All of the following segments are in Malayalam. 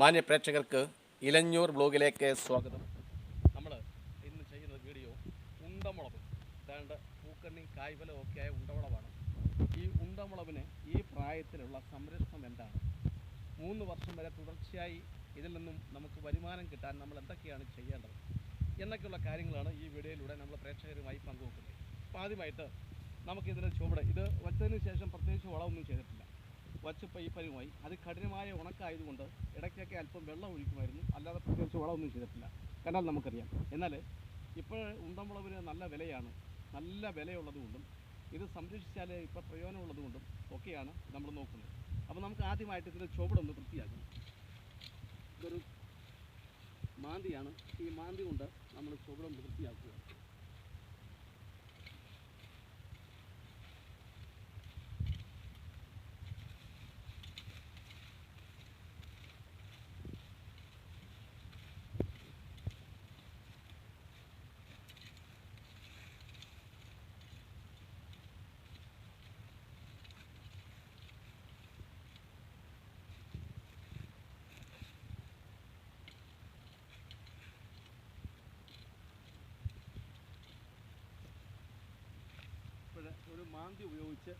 മാന്യ പ്രേക്ഷകർക്ക് ഇലഞ്ഞൂർ ബ്ലോഗിലേക്ക് സ്വാഗതം. നമ്മൾ ഇന്ന് ചെയ്യുന്ന വീഡിയോ ഉണ്ടമുളക്. ഏതാണ്ട് പൂക്കണ്ണി കായ്ഫലം ഒക്കെ ആയ ഉണ്ടമുളവാണ് ഈ ഉണ്ടമുളവിന് ഈ പ്രായത്തിലുള്ള സംരക്ഷണം എന്താണ്? മൂന്ന് വർഷം വരെ തുടർച്ചയായി ഇതിൽ നിന്നും നമുക്ക് വരുമാനം കിട്ടാൻ നമ്മൾ എന്തൊക്കെയാണ് ചെയ്യേണ്ടത്? എന്നൊക്കെയുള്ള കാര്യങ്ങളാണ് ഈ വീഡിയോയിലൂടെ നമ്മൾ പ്രേക്ഷകരുമായി പങ്കുവെക്കുന്നത്. അപ്പോൾ ആദ്യമായിട്ട് നമുക്കിതിന്റെ ചുവട്. ഇത് വച്ചതിന് ശേഷം പ്രത്യേകിച്ച് വളമൊന്നും ചെയ്തിട്ടില്ല. വച്ചപ്പോൾ ഈ പരുമായി അത് കഠിനമായ ഉണക്കായതുകൊണ്ട് ഇടയ്ക്കൊക്കെ അല്പം വെള്ളം ഒഴിക്കുമായിരുന്നു. അല്ലാതെ പ്രത്യേകിച്ച് വളമൊന്നും ചെയ്തിട്ടില്ല. കണ്ടാൽ നമുക്കറിയാം. എന്നാൽ ഇപ്പോൾ ഉണ്ടമുളവിന് നല്ല വിലയാണ്. നല്ല വിലയുള്ളതുകൊണ്ടും ഇത് സംരക്ഷിച്ചാൽ ഇപ്പോൾ പ്രയോജനമുള്ളതുകൊണ്ടും ഒക്കെയാണ് നമ്മൾ നോക്കുന്നത്. അപ്പോൾ നമുക്ക് ആദ്യമായിട്ട് ഇതിന്റെ ചുവടൊന്ന് വൃത്തിയാക്കണം. ഇതൊരു മാന്തിയാണ്. ഈ മാന്തി കൊണ്ട് നമ്മൾ ചുവടൊന്ന് വൃത്തിയാക്കുക ഇപ്പോൾ ഒരു മാന്തി ഉപയോഗിച്ച്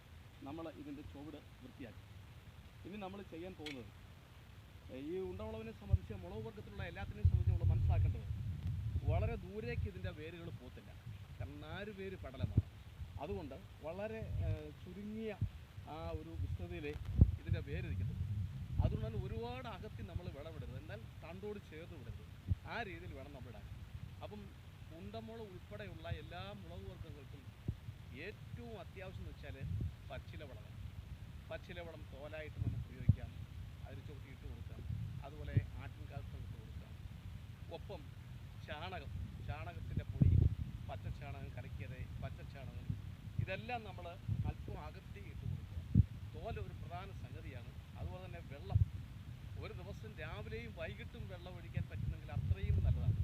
നമ്മൾ ഇതിന്റെ ചുവട് വൃത്തിയാക്കി. ഇനി നമ്മൾ ചെയ്യാൻ പോകുന്നത് ഈ ഉണ്ടവളവിനെ സംബന്ധിച്ച് മുളക് വർഗത്തിലുള്ള എല്ലാത്തിനെയും സംബന്ധിച്ച് നമ്മൾ മനസ്സിലാക്കേണ്ടത് വളരെ ദൂരേക്ക് ഇതിന്റെ വേരുകൾ പോത്തില്ല കാരണം നാല് പേര് പടലമാണ്. അതുകൊണ്ട് വളരെ ചുരുങ്ങിയ ആ ഒരു വിസ്തൃതിയിലെ ഇതിന്റെ വേര് അതുകൊണ്ട് തന്നെ ഒരുപാട് അകത്തി നമ്മൾ വിളവിടരുത് എന്നാൽ തണ്ടോട് ചേർത്ത് വിടരുത്. ആ രീതിയിൽ വേണം നമ്മൾ ഇടാൻ. അപ്പം ഉണ്ടമുളക് ഉൾപ്പെടെയുള്ള എല്ലാ മുളക് വർഗങ്ങൾക്കും ഏറ്റവും അത്യാവശ്യം എന്ന് വെച്ചാൽ പച്ചിലവളമാണ് പച്ചിലവളം തോലായിട്ട് നമുക്ക് ഉപയോഗിക്കാം അതിൽ ചുവട്ടി ഇട്ട് കൊടുക്കാം അതുപോലെ ആട്ടിൻകാൽസം ഇട്ട് കൊടുക്കാം ഒപ്പം ചാണകം ചാണകത്തിന്റെ പൊടി പച്ച ചാണകം കലക്കിയത് പച്ച ചാണകം ഇതെല്ലാം നമ്മൾ അല്പം അകത്തി ഇട്ട് കൊടുക്കുക തോല ഒരു പ്രധാന സംഗതിയാണ് അതുപോലെ തന്നെ വെള്ളം ഒരു ദിവസം രാവിലെയും വൈകിട്ടും വെള്ളം ഒഴിക്കാൻ പറ്റുന്നെങ്കിൽ അത്രയും നല്ലതാണ്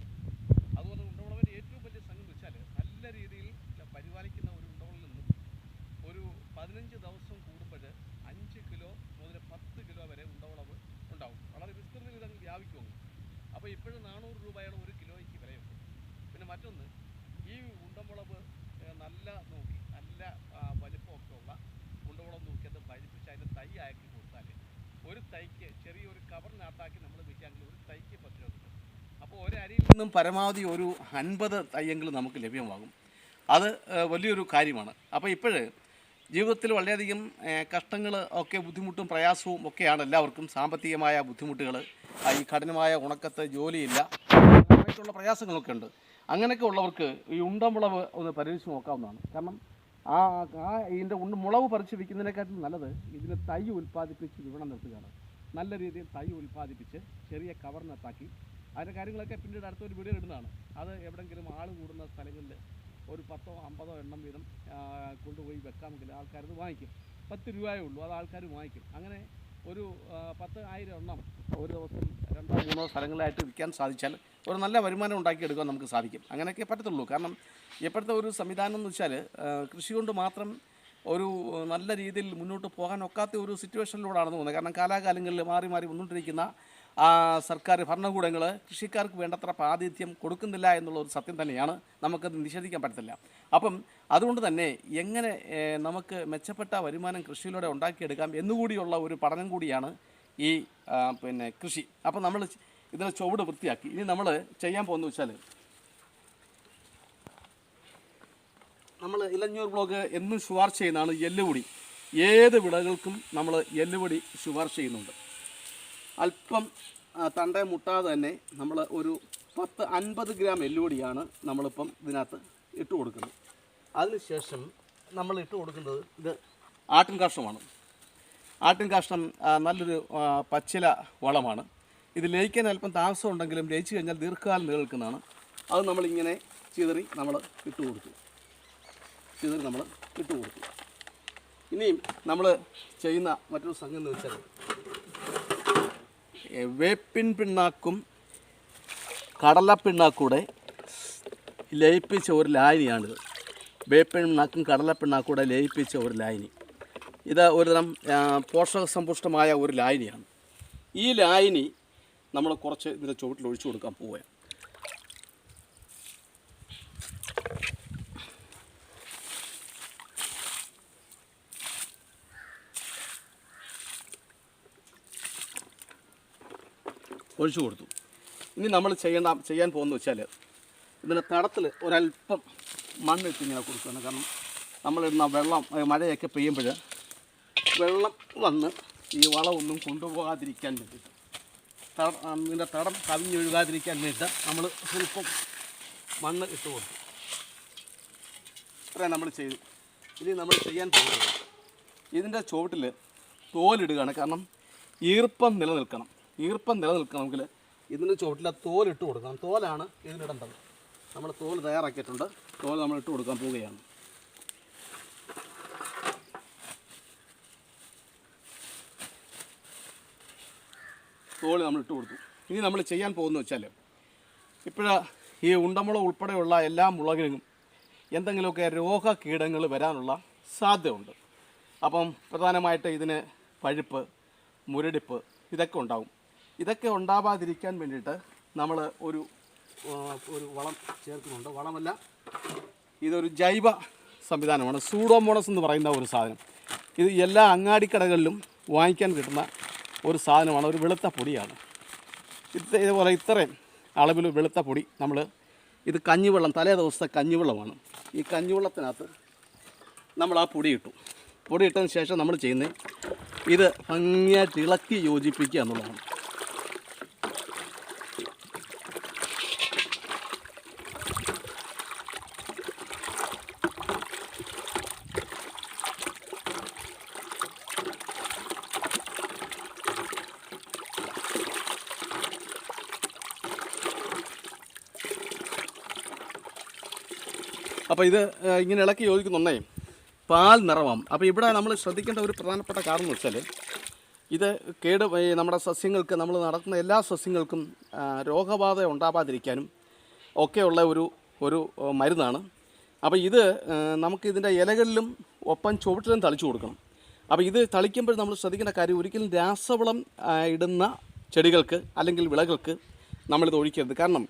അതുപോലെ ഉണ്ടവളവിന്റെ ഏറ്റവും വലിയ സംഗതി എന്ന് വെച്ചാൽ നല്ല രീതിയിൽ പരിപാലിക്കുന്ന ഒരു ഉണ്ടവളിൽ നിന്നും ഒരു പതിനഞ്ച് ദിവസം കൂടുമ്പോൾ അഞ്ച് കിലോ മുതൽ പത്ത് കിലോ വരെ ഉണ്ടവളവ് ഉണ്ടാവും വളരെ വിസ്തൃതിയിൽ ഇതങ്ങ് വ്യാപിക്കുമങ്ങ് അപ്പോൾ ഇപ്പോഴും നാനൂറ് രൂപയാണ് ഒരു കിലോയ്ക്ക് വിലയുണ്ട് പിന്നെ മറ്റൊന്ന് ഈ ഉണ്ടമുളക് ഏഹ്, നല്ല നോക്കി നല്ല ആ, വലിപ്പമൊക്കെ ഉള്ള ഉണ്ടമുളക് നോക്കി അത് പരിപ്പിച്ച് അതിന്റെ തൈ ആക്കി കൊടുത്താൽ ഒരു തൈക്ക് ചെറിയൊരു കവറിനകത്താക്കി നമ്മൾ ഒരു അപ്പോൾ ഒരു നിന്നും പരമാവധി ഒരു അൻപത് തയ്യെങ്കിലും നമുക്ക് ലഭ്യമാകും. അത് വലിയൊരു കാര്യമാണ്. അപ്പോൾ ഇപ്പോൾ ജീവിതത്തിൽ വളരെയധികം കഷ്ടങ്ങൾ ഒക്കെ ബുദ്ധിമുട്ടും പ്രയാസവും ഒക്കെയാണ് എല്ലാവർക്കും. സാമ്പത്തികമായ ബുദ്ധിമുട്ടുകൾ ഈ കഠിനമായ ഉണക്കത്ത് ജോലിയില്ല അങ്ങനെയുള്ള പ്രയാസങ്ങളൊക്കെ ഉണ്ട്. അങ്ങനെയൊക്കെ ഉള്ളവർക്ക് ഈ ഉണ്ടമുളവ് ഒന്ന് പരീക്ഷിച്ച് നോക്കാവുന്നതാണ്. കാരണം ആ ആ ഇതിന്റെ ഉണ്ട മുളവ് പറിച്ച് വിൽക്കുന്നതിനെക്കാട്ടിലും നല്ലത് ഇതിന് തൈ ഉൽപ്പാദിപ്പിച്ച് വിപണം നിർത്തുകയാണ് നല്ല രീതിയിൽ തൈ ഉൽപ്പാദിപ്പിച്ച് ചെറിയ കവറിനകത്താക്കി അതിന്റെ കാര്യങ്ങളൊക്കെ പിന്നീട് അടുത്തൊരു വീഡിയോ ഇടുന്നതാണ്. അത് എവിടെയെങ്കിലും ആൾ കൂടുന്ന സ്ഥലങ്ങളിൽ ഒരു പത്തോ അമ്പതോ എണ്ണം വീതം കൊണ്ടുപോയി വെക്കാമെങ്കിൽ ആൾക്കാരത് വാങ്ങിക്കും. പത്ത് രൂപയേ ഉള്ളൂ അത് ആൾക്കാർ വാങ്ങിക്കും. അങ്ങനെ ഒരു പത്ത് ആയിരം എണ്ണം ഒരു ദിവസം രണ്ടോ മൂന്നോ സ്ഥലങ്ങളിലായിട്ട് വിൽക്കാൻ സാധിച്ചാൽ ഒരു നല്ല വരുമാനം ഉണ്ടാക്കിയെടുക്കാൻ നമുക്ക് സാധിക്കും. അങ്ങനെയൊക്കെ പറ്റത്തുള്ളൂ. കാരണം ഇപ്പോഴത്തെ ഒരു സംവിധാനം എന്ന് വെച്ചാൽ കൃഷി കൊണ്ട് മാത്രം ഒരു നല്ല രീതിയിൽ മുന്നോട്ട് പോകാൻ ഒക്കാത്ത ഒരു സിറ്റുവേഷനിലൂടെയാണ് തോന്നുന്നത് കാരണം കാലാകാലങ്ങളിൽ മാറി മാറി വന്നുകൊണ്ടിരിക്കുന്ന സർക്കാർ ഭരണകൂടങ്ങൾ കൃഷിക്കാർക്ക് വേണ്ടത്ര പ്രാതിനിധ്യം കൊടുക്കുന്നില്ല എന്നുള്ള ഒരു സത്യം തന്നെയാണ്. നമുക്കത് നിഷേധിക്കാൻ പറ്റത്തില്ല. അപ്പം അതുകൊണ്ട് തന്നെ എങ്ങനെ നമുക്ക് മെച്ചപ്പെട്ട വരുമാനം കൃഷിയിലൂടെ ഉണ്ടാക്കിയെടുക്കാം എന്നുകൂടിയുള്ള ഒരു പഠനം കൂടിയാണ് ഈ പിന്നെ കൃഷി. അപ്പം നമ്മൾ ഇതിനെ ചുവട് വൃത്തിയാക്കി. ഇനി നമ്മൾ ചെയ്യാൻ പോകുന്നത് വെച്ചാൽ നമ്മൾ ഇലഞ്ഞൂർ ബ്ലോക്ക് എന്നും ശുപാർശ ചെയ്യുന്നതാണ് എല്ലുപൊടി. ഏത് വിളകൾക്കും നമ്മൾ എല്ലുപൊടി ശുപാർശ ചെയ്യുന്നുണ്ട്. അല്പം തണ്ടേ മുട്ടാതെ തന്നെ നമ്മൾ ഒരു പത്ത് അൻപത് ഗ്രാം എല്ലുപൊടിയാണ് നമ്മളിപ്പം ഇതിനകത്ത് ഇട്ട് കൊടുക്കുന്നത്. അതിനുശേഷം നമ്മൾ ഇട്ട് കൊടുക്കുന്നത് ഇത് ആട്ടിൻ കാഷ്ടമാണ് ആട്ടിൻ കാഷ്ടം നല്ലൊരു പച്ചില വളമാണ്. ഇത് ലയിക്കാൻ അല്പം താമസമുണ്ടെങ്കിലും ലയിച്ചു കഴിഞ്ഞാൽ ദീർഘകാലം നിലനിൽക്കുന്നതാണ്. അത് നമ്മളിങ്ങനെ ചിതറി നമ്മൾ ഇട്ട് കൊടുക്കും. ചിതറി നമ്മൾ ഇട്ട് കൊടുക്കും ഇനിയും നമ്മൾ ചെയ്യുന്ന മറ്റൊരു സംഗതി എന്ന് വെച്ചാൽ വേപ്പിൻ പിണ്ണാക്കും കടലപ്പിണ്ണാക്കൂടെ ലയിപ്പിച്ച ഒരു ലായനിയാണിത്. വേപ്പിൻ പിണ്ണാക്കും കടലപ്പിണ്ണാക്കൂടെ ലയിപ്പിച്ച ഒരു ലായനി. ഇത് ഒരുതരം പോഷക സമ്പുഷ്ടമായ ഒരു ലായനിയാണ്. ഈ ലായനി നമ്മൾ കുറച്ച് ഇതിന്റെ ചുവട്ടിൽ ഒഴിച്ചു കൊടുക്കാൻ പോവുകയാണ്. ഒഴിച്ചു കൊടുത്തു. ഇനി നമ്മൾ ചെയ്യേണ്ട ചെയ്യാൻ പോകുന്നത് വെച്ചാൽ ഇതിന്റെ തടത്തിൽ ഒരല്പം മണ്ണിട്ട് ഇങ്ങനെ കൊടുക്കുകയാണ്. കാരണം നമ്മളിടുന്ന വെള്ളം മഴയൊക്കെ പെയ്യുമ്പോൾ വെള്ളം വന്ന് ഈ വളമൊന്നും കൊണ്ടുപോകാതിരിക്കാൻ വേണ്ടിയിട്ട് തട ഇതിന്റെ തടം കവിഞ്ഞൊഴുകാതിരിക്കാൻ വേണ്ടിയിട്ട് നമ്മൾ സ്വല്പം മണ്ണ് ഇട്ട് കൊടുത്തു. ഇത്രയും നമ്മൾ ചെയ്തു. ഇനി നമ്മൾ ചെയ്യാൻ പോകുന്നത് ഇതിന്റെ ചുവട്ടിൽ തോലിടുകയാണ്. കാരണം ഈർപ്പം നിലനിൽക്കണം. ഈർപ്പം നിലനിൽക്കണമെങ്കിൽ ഇതിന്റെ ചുവട്ടിൽ തോലിട്ട് കൊടുക്കണം. തോലാണ് ഇതിനിടേണ്ടത് നമ്മൾ തോൽ തയ്യാറാക്കിയിട്ടുണ്ട്. തോൽ നമ്മൾ ഇട്ട് കൊടുക്കാൻ പോവുകയാണ്. തോൽ നമ്മൾ ഇട്ട് കൊടുത്തു. ഇനി നമ്മൾ ചെയ്യാൻ പോകുന്നത് വെച്ചാൽ ഇപ്പോഴ ഈ ഉണ്ടമുളക് ഉൾപ്പെടെയുള്ള എല്ലാ മുളകിനും എന്തെങ്കിലുമൊക്കെ രോഗ കീടങ്ങൾ വരാനുള്ള സാധ്യതയുണ്ട്. അപ്പം പ്രധാനമായിട്ട് ഇതിന് പഴുപ്പ് മുരടിപ്പ് ഇതൊക്കെ ഉണ്ടാവും. ഇതൊക്കെ ഉണ്ടാവാതിരിക്കാൻ വേണ്ടിയിട്ട് നമ്മൾ ഒരു ഒരു വളം ചേർക്കുന്നുണ്ട്. വളമല്ല ഇതൊരു ജൈവ സംവിധാനമാണ്. സൂഡോമോണസ് എന്ന് പറയുന്ന ഒരു സാധനം. ഇത് എല്ലാ അങ്ങാടിക്കടകളിലും വാങ്ങിക്കാൻ കിട്ടുന്ന ഒരു സാധനമാണ്. ഒരു വെളുത്ത പൊടിയാണ്. ഇത് ഇതുപോലെ ഇത്രയും അളവിൽ വെളുത്ത പൊടി നമ്മൾ ഇത് കഞ്ഞിവെള്ളം തലേ ദിവസത്തെ കഞ്ഞിവെള്ളമാണ്. ഈ കഞ്ഞിവെള്ളത്തിനകത്ത് നമ്മൾ ആ പൊടി ഇട്ടു പൊടി ഇട്ടതിന് ശേഷം നമ്മൾ ചെയ്യുന്നത് ഇത് ഭംഗിയായിട്ട് ഇളക്കി യോജിപ്പിക്കുക എന്നുള്ളതാണ്. അപ്പോൾ ഇത് ഇങ്ങനെ ഇളക്കി യോജിക്കുന്നുണ്ടേ പാൽ നിറവാം. അപ്പോൾ ഇവിടെ നമ്മൾ ശ്രദ്ധിക്കേണ്ട ഒരു പ്രധാനപ്പെട്ട കാരണം എന്ന് വെച്ചാൽ ഇത് കേട് നമ്മുടെ സസ്യങ്ങൾക്ക് നമ്മൾ നടക്കുന്ന എല്ലാ സസ്യങ്ങൾക്കും രോഗബാധ ഉണ്ടാവാതിരിക്കാനും ഒക്കെയുള്ള ഒരു ഒരു മരുന്നാണ്. അപ്പോൾ ഇത് നമുക്കിതിന്റെ ഇലകളിലും ഒപ്പം ചുവട്ടിലും തളിച്ചു കൊടുക്കണം. അപ്പോൾ ഇത് തളിക്കുമ്പോൾ നമ്മൾ ശ്രദ്ധിക്കേണ്ട കാര്യം ഒരിക്കലും രാസവളം ഇടുന്ന ചെടികൾക്ക് അല്ലെങ്കിൽ വിളകൾക്ക് നമ്മളിത് ഒഴിക്കരുത്. കാരണം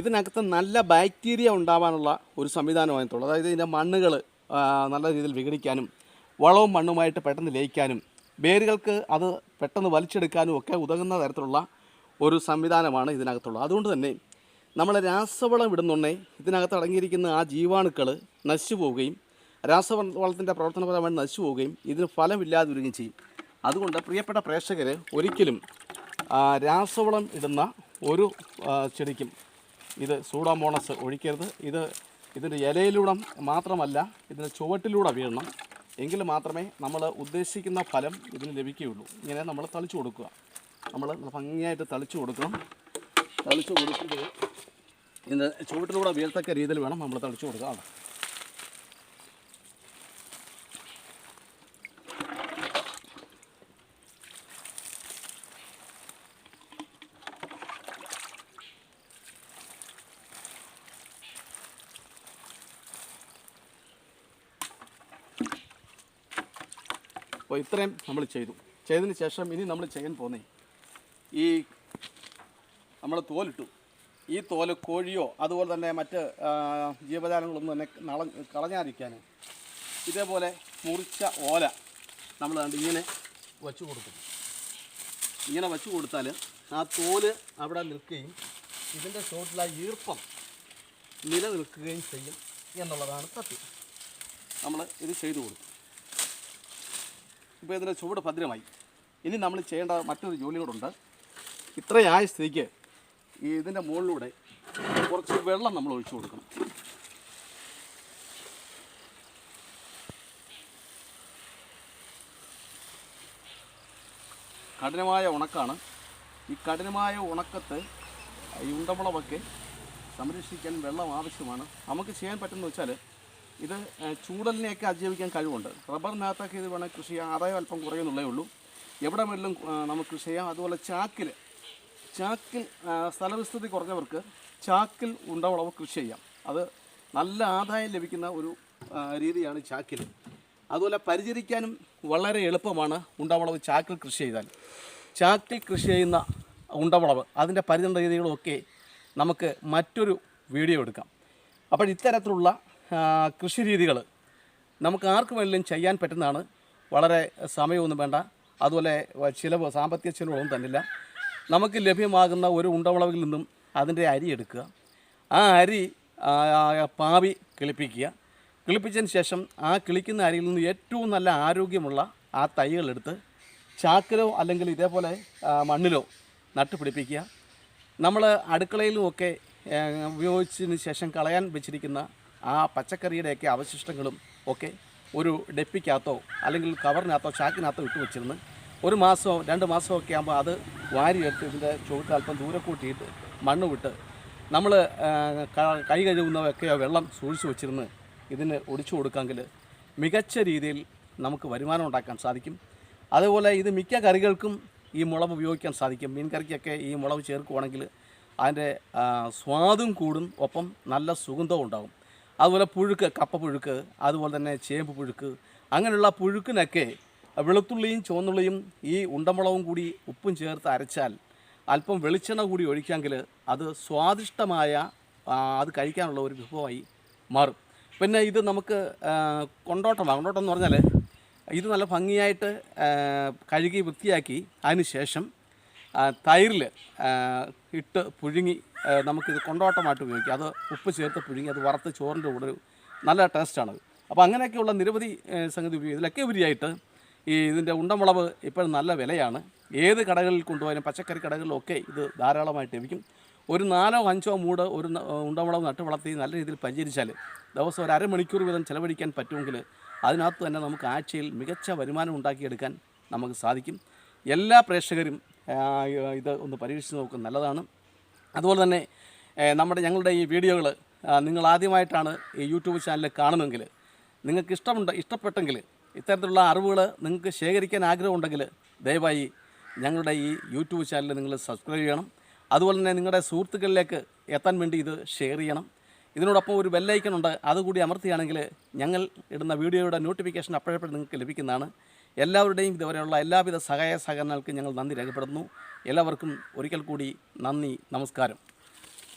ഇതിനകത്ത് നല്ല ബാക്ടീരിയ ഉണ്ടാവാനുള്ള ഒരു സംവിധാനമായിട്ടുള്ളത്. അതായത് ഇതിന്റെ മണ്ണുകൾ നല്ല രീതിയിൽ വിഘടിക്കാനും വളവും മണ്ണുമായിട്ട് പെട്ടെന്ന് ലയിക്കാനും വേരുകൾക്ക് അത് പെട്ടെന്ന് വലിച്ചെടുക്കാനും ഒക്കെ ഉതകുന്ന തരത്തിലുള്ള ഒരു സംവിധാനമാണ് ഇതിനകത്തുള്ളത്. അതുകൊണ്ട് തന്നെ നമ്മൾ രാസവളം ഇടുന്നുണ്ടേ ഇതിനകത്ത് അടങ്ങിയിരിക്കുന്ന ആ ജീവാണുക്കൾ നശിച്ചു പോവുകയും രാസവളത്തിന്റെ പ്രവർത്തനപരമായി നശിച്ചു പോവുകയും ഇതിന് ഫലമില്ലാതെ വരികയും ചെയ്യും. അതുകൊണ്ട് പ്രിയപ്പെട്ട പ്രേക്ഷകർ ഒരിക്കലും രാസവളം ഇടുന്ന ഒരു ചെടിക്കും ഇത് സൂഡോമോണസ് ഒഴിക്കരുത്. ഇത് ഇതിന്റെ ഇലയിലൂടെ മാത്രമല്ല ഇതിന്റെ ചുവട്ടിലൂടെ വീഴണം. എങ്കിൽ മാത്രമേ നമ്മൾ ഉദ്ദേശിക്കുന്ന ഫലം ഇതിന് ലഭിക്കുകയുള്ളൂ. ഇങ്ങനെ നമ്മൾ തളിച്ചു കൊടുക്കുക. നമ്മൾ ഭംഗിയായിട്ട് തളിച്ചു കൊടുക്കണം. തളിച്ചു കൊടുക്കുമ്പോൾ ഇതിന്റെ ചുവട്ടിലൂടെ വീഴത്തക്ക രീതിയിൽ വേണം നമ്മൾ തളിച്ചു കൊടുക്കുക. അപ്പോൾ ഇത്രയും നമ്മൾ ചെയ്തു. ചെയ്തതിന് ശേഷം ഇനി നമ്മൾ ചെയ്യാൻ പോകുന്നേ ഈ നമ്മൾ തോലിട്ടു. ഈ തോൽ കോഴിയോ അതുപോലെ തന്നെ മറ്റ് ജീവജാലങ്ങളൊന്നും തന്നെ നള കളഞ്ഞാതിരിക്കാൻ. ഇതേപോലെ മുറിച്ച ഓല നമ്മൾ ഇങ്ങനെ വച്ചു കൊടുക്കും. ഇങ്ങനെ വച്ചു കൊടുത്താൽ ആ തോൽ അവിടെ നിൽക്കുകയും ഇതിന്റെ ചോട്ടിലെ ഈർപ്പം നിലനിൽക്കുകയും ചെയ്യും എന്നുള്ളതാണ് സത്യം. നമ്മൾ ഇത് ചെയ്തു കൊടുക്കും ഇപ്പോൾ ഇതിന്റെ ചുവട് ഭദ്രമായി. ഇനി നമ്മൾ ചെയ്യേണ്ട മറ്റൊരു ജോലി കൂടെ ഇത്രയായ സ്ഥിതിക്ക് ഈ ഇതിന്റെ മുകളിലൂടെ കുറച്ച് വെള്ളം നമ്മൾ ഒഴിച്ചു കൊടുക്കണം. കഠിനമായ ഉണക്കാണ്. ഈ കഠിനമായ ഉണക്കത്ത് ഈ ഉണ്ടമുളകൊക്കെ സംരക്ഷിക്കാൻ വെള്ളം ആവശ്യമാണ്. നമുക്ക് ചെയ്യാൻ പറ്റുന്നത് വെച്ചാൽ ഇത് ചൂടലിനെയൊക്കെ അതിജീവിക്കാൻ കഴിവുണ്ട്. റബ്ബറിനകത്തൊക്കെ ഇത് വേണമെങ്കിൽ കൃഷി ചെയ്യാം. ആദായം അല്പം കുറയുന്നുള്ളേ ഉള്ളൂ. എവിടെ വേണമെങ്കിലും നമുക്ക് കൃഷി ചെയ്യാം. അതുപോലെ ചാക്കിൽ ചാക്കിൽ സ്ഥലവിസ്തൃതി കുറഞ്ഞവർക്ക് ചാക്കിൽ ഉണ്ടവളവ് കൃഷി ചെയ്യാം. അത് നല്ല ആദായം ലഭിക്കുന്ന ഒരു രീതിയാണ് ചാക്കിൽ. അതുപോലെ പരിചരിക്കാനും വളരെ എളുപ്പമാണ് ഉണ്ടവളവ് ചാക്കിൽ കൃഷി ചെയ്താൽ. ചാക്കിൽ കൃഷി ചെയ്യുന്ന ഉണ്ടവളവ് അതിന്റെ പരിചരണ രീതികളൊക്കെ നമുക്ക് മറ്റൊരു വീഡിയോ എടുക്കാം. അപ്പോൾ ഇത്തരത്തിലുള്ള കൃഷി രീതികൾ നമുക്ക് ആർക്ക് വേണമെങ്കിലും ചെയ്യാൻ പറ്റുന്നതാണ്. വളരെ സമയമൊന്നും വേണ്ട. അതുപോലെ ചിലവ് സാമ്പത്തിക ചിലവൊന്നും തന്നില്ല. നമുക്ക് ലഭ്യമാകുന്ന ഒരു ഉണ്ടമുളവിൽ നിന്നും അതിന്റെ അരി എടുക്കുക. ആ അരി പാവി കിളിപ്പിക്കുക. കിളിപ്പിച്ചതിന് ശേഷം ആ കിളിക്കുന്ന അരിയിൽ നിന്ന് ഏറ്റവും നല്ല ആരോഗ്യമുള്ള ആ തൈകളെടുത്ത് ചാക്കിലോ അല്ലെങ്കിൽ ഇതേപോലെ മണ്ണിലോ നട്ട് പിടിപ്പിക്കുക നമ്മൾ അടുക്കളയിലുമൊക്കെ ഉപയോഗിച്ചതിന് ശേഷം കളയാൻ വെച്ചിരിക്കുന്ന ആ പച്ചക്കറിയുടെയൊക്കെ അവശിഷ്ടങ്ങളും ഒക്കെ ഒരു ഡെപ്പിക്കകത്തോ അല്ലെങ്കിൽ കവറിനകത്തോ ചാക്കിനകത്തോ ഇട്ട് വെച്ചിരുന്ന് ഒരു മാസമോ രണ്ട് മാസമോ ഒക്കെ ആകുമ്പോൾ അത് വാരിയെടുത്ത് ഇതിന്റെ ചുവട്ട് അല്പം ദൂരെ കൂട്ടിയിട്ട് മണ്ണ് വിട്ട് നമ്മൾ കൈ കഴുകുന്നതൊക്കെയോ വെള്ളം സൂക്ഷിച്ച് വെച്ചിരുന്ന് ഇതിന് ഒടിച്ചു കൊടുക്കാമെങ്കിൽ മികച്ച രീതിയിൽ നമുക്ക് വരുമാനം ഉണ്ടാക്കാൻ സാധിക്കും. അതുപോലെ ഇത് മിക്ക കറികൾക്കും ഈ മുളക് ഉപയോഗിക്കാൻ സാധിക്കും. മീൻ കറിക്കൊക്കെ ഈ മുളവ് ചേർക്കുവാണെങ്കിൽ അതിന്റെ സ്വാദും കൂടും. ഒപ്പം നല്ല സുഗന്ധവും ഉണ്ടാകും. അതുപോലെ പുഴുക്ക് കപ്പ പുഴുക്ക് അതുപോലെ തന്നെ ചേമ്പ് പുഴുക്ക് അങ്ങനെയുള്ള പുഴുക്കിനൊക്കെ വെളുത്തുള്ളിയും ചുവന്നുള്ളിയും ഈ ഉണ്ടമുളകും കൂടി ഉപ്പും ചേർത്ത് അരച്ചാൽ അല്പം വെളിച്ചെണ്ണ കൂടി ഒഴിക്കാമെങ്കിൽ അത് സ്വാദിഷ്ടമായ അത് കഴിക്കാനുള്ള ഒരു വിഭവമായി മാറും. പിന്നെ ഇത് നമുക്ക് കൊണ്ടോട്ടം കൊണ്ടോട്ടം എന്ന് പറഞ്ഞാൽ ഇത് നല്ല ഭംഗിയായിട്ട് കഴുകി വൃത്തിയാക്കി അതിന് ശേഷം തൈരിൽ ഇട്ട് പുഴുങ്ങി നമുക്കിത് കൊണ്ടോട്ടമായിട്ട് ഉപയോഗിക്കാം. അത് ഉപ്പ് ചേർത്ത് പുഴുങ്ങി അത് വറുത്ത് ചോറിന്റെ കൂടെ ഒരു നല്ല ടേസ്റ്റാണത്. അപ്പോൾ അങ്ങനെയൊക്കെയുള്ള നിരവധി സംഗതി ഉപയോഗിക്കും ഇതിലൊക്കെ ഉപരിയായിട്ട് ഈ ഇതിന്റെ ഉണ്ടമുളവ് ഇപ്പോഴും നല്ല വിലയാണ്. ഏത് കടകളിൽ കൊണ്ടുപോയാലും പച്ചക്കറി കടകളിലൊക്കെ ഇത് ധാരാളമായിട്ട് ലഭിക്കും. ഒരു നാലോ അഞ്ചോ മൂട് ഒരു ഉണ്ടമുളവ് നട്ട് വളർത്തി നല്ല രീതിയിൽ പരിചരിച്ചാൽ ദിവസം ഒരു അരമണിക്കൂർ വീതം ചിലവഴിക്കാൻ പറ്റുമെങ്കിൽ അതിനകത്ത് തന്നെ നമുക്ക് ആഴ്ചയിൽ മികച്ച വരുമാനം ഉണ്ടാക്കിയെടുക്കാൻ നമുക്ക് സാധിക്കും. എല്ലാ പ്രേക്ഷകരും ഇത് ഒന്ന് പരീക്ഷിച്ച് നോക്കുന്നത് നല്ലതാണ്. അതുപോലെ തന്നെ നമ്മുടെ ഞങ്ങളുടെ ഈ വീഡിയോകൾ നിങ്ങൾ ആദ്യമായിട്ടാണ് ഈ യൂട്യൂബ് ചാനൽ കാണുന്നതെങ്കിൽ നിങ്ങൾക്ക് ഇഷ്ടമുണ്ട് ഇഷ്ടപ്പെട്ടെങ്കിൽ ഇത്തരത്തിലുള്ള അറിവുകൾ നിങ്ങൾക്ക് ശേഖരിക്കാൻ ആഗ്രഹമുണ്ടെങ്കിൽ ദയവായി ഞങ്ങളുടെ ഈ യൂട്യൂബ് ചാനൽ നിങ്ങൾ സബ്സ്ക്രൈബ് ചെയ്യണം. അതുപോലെ തന്നെ നിങ്ങളുടെ സുഹൃത്തുക്കളിലേക്ക് എത്താൻ വേണ്ടി ഇത് ഷെയർ ചെയ്യണം. ഇതിനോടൊപ്പം ഒരു ബെല്ലൈക്കൺ ഉണ്ട് അതുകൂടി അമർത്തിയാണെങ്കിൽ ഞങ്ങൾ ഇടുന്ന വീഡിയോയുടെ നോട്ടിഫിക്കേഷൻ അപ്പോഴപ്പോഴും നിങ്ങൾക്ക് ലഭിക്കുന്നതാണ്. എല്ലാവരുടെയും ഇതുവരെയുള്ള എല്ലാവിധ സഹായ സഹകരണങ്ങൾക്കും ഞങ്ങൾ നന്ദി രേഖപ്പെടുത്തുന്നു. എല്ലാവർക്കും ഒരിക്കൽ കൂടി നന്ദി നമസ്കാരം.